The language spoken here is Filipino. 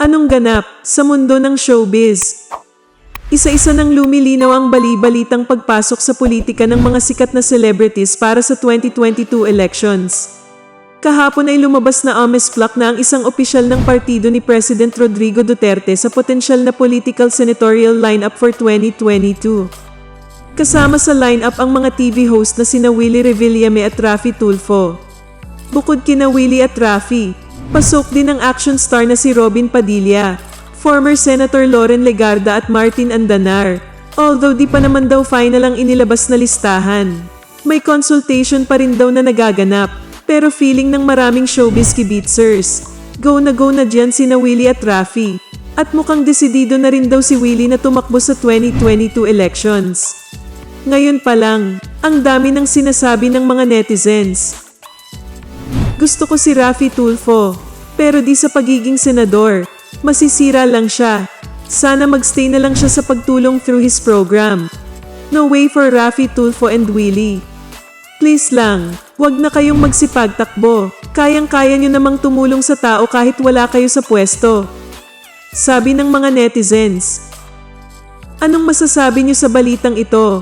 Anong ganap sa mundo ng showbiz? Isa-isa nang lumilinaw ang bali-balitang pagpasok sa politika ng mga sikat na celebrities para sa 2022 elections. Kahapon ay lumabas na Ames Flock na ang isang opisyal ng partido ni President Rodrigo Duterte sa potensyal na political senatorial lineup for 2022. Kasama sa lineup ang mga TV host na sina Willie Revillame at Rafi Tulfo. Bukod kina Willie at Rafi, pasok din ang action star na si Robin Padilla, former Senator Loren Legarda at Martin Andanar. Although di pa naman daw final ang inilabas na listahan. May consultation pa rin daw na nagaganap, pero feeling ng maraming showbiz kibitzers. Go na go na dyan sina Willie at Rafi. At mukhang desidido na rin daw si Willie na tumakbo sa 2022 elections. Ngayon pa lang, ang dami ng sinasabi ng mga netizens. Gusto ko si Rafi Tulfo, pero di sa pagiging senador. Masisira lang siya. Sana magstay na lang siya sa pagtulong through his program. No way for Rafi Tulfo and Willie. Please lang, wag na kayong magsipagtakbo. Kayang-kaya nyo namang tumulong sa tao kahit wala kayo sa pwesto. Sabi ng mga netizens. Anong masasabi nyo sa balitang ito?